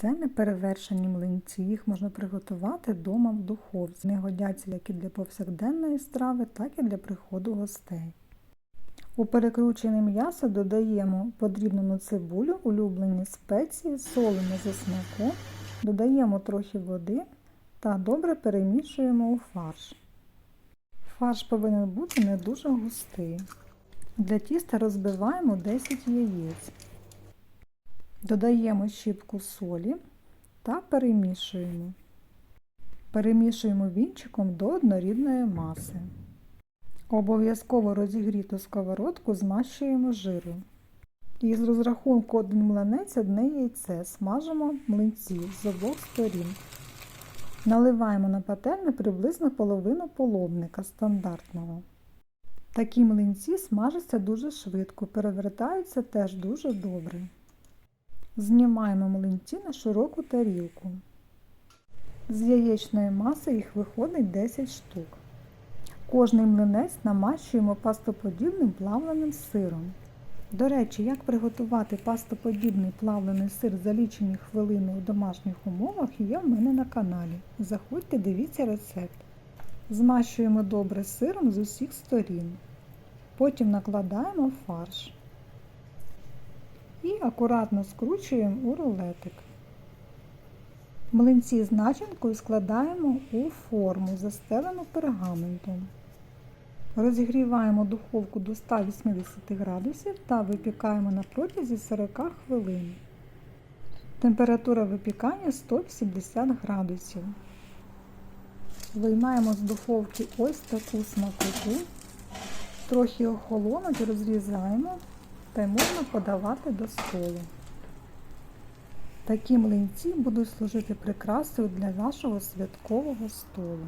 це неперевершені млинці. Їх можна приготувати вдома в духовці. Вони годяться як і для повсякденної страви, так і для приходу гостей. У перекручене м'ясо додаємо подрібнену цибулю, улюблені спеції, солимо за смаком, додаємо трохи води та добре перемішуємо у фарш. Фарш повинен бути не дуже густий. Для тіста розбиваємо 10 яєць. Додаємо щіпку солі та перемішуємо. Перемішуємо вінчиком до однорідної маси. Обов'язково розігріту сковородку змащуємо жиром. І з розрахунку один млинець одне яйце смажимо млинці з обох сторін. Наливаємо на пательню приблизно половину половника стандартного. Такі млинці смажаться дуже швидко, перевертаються теж дуже добре. Знімаємо млинці на широку тарілку. З яєчної маси їх виходить 10 штук. Кожний млинець намащуємо пастоподібним плавленим сиром. До речі, як приготувати пастоподібний плавлений сир за лічені хвилини у домашніх умовах є в мене на каналі. Заходьте, дивіться рецепт. Змащуємо добре сиром з усіх сторін. Потім накладаємо фарш і акуратно скручуємо у рулетик. Млинці з начинкою складаємо у форму, застелену пергаментом. Розігріваємо духовку до 180 градусів та випікаємо на протязі 40 хвилин. Температура випікання 180 градусів. Виймаємо з духовки ось таку смакоту, трохи охолонуть, розрізаємо та й можна подавати до столу. Такі млинці будуть служити прикрасою для вашого святкового столу.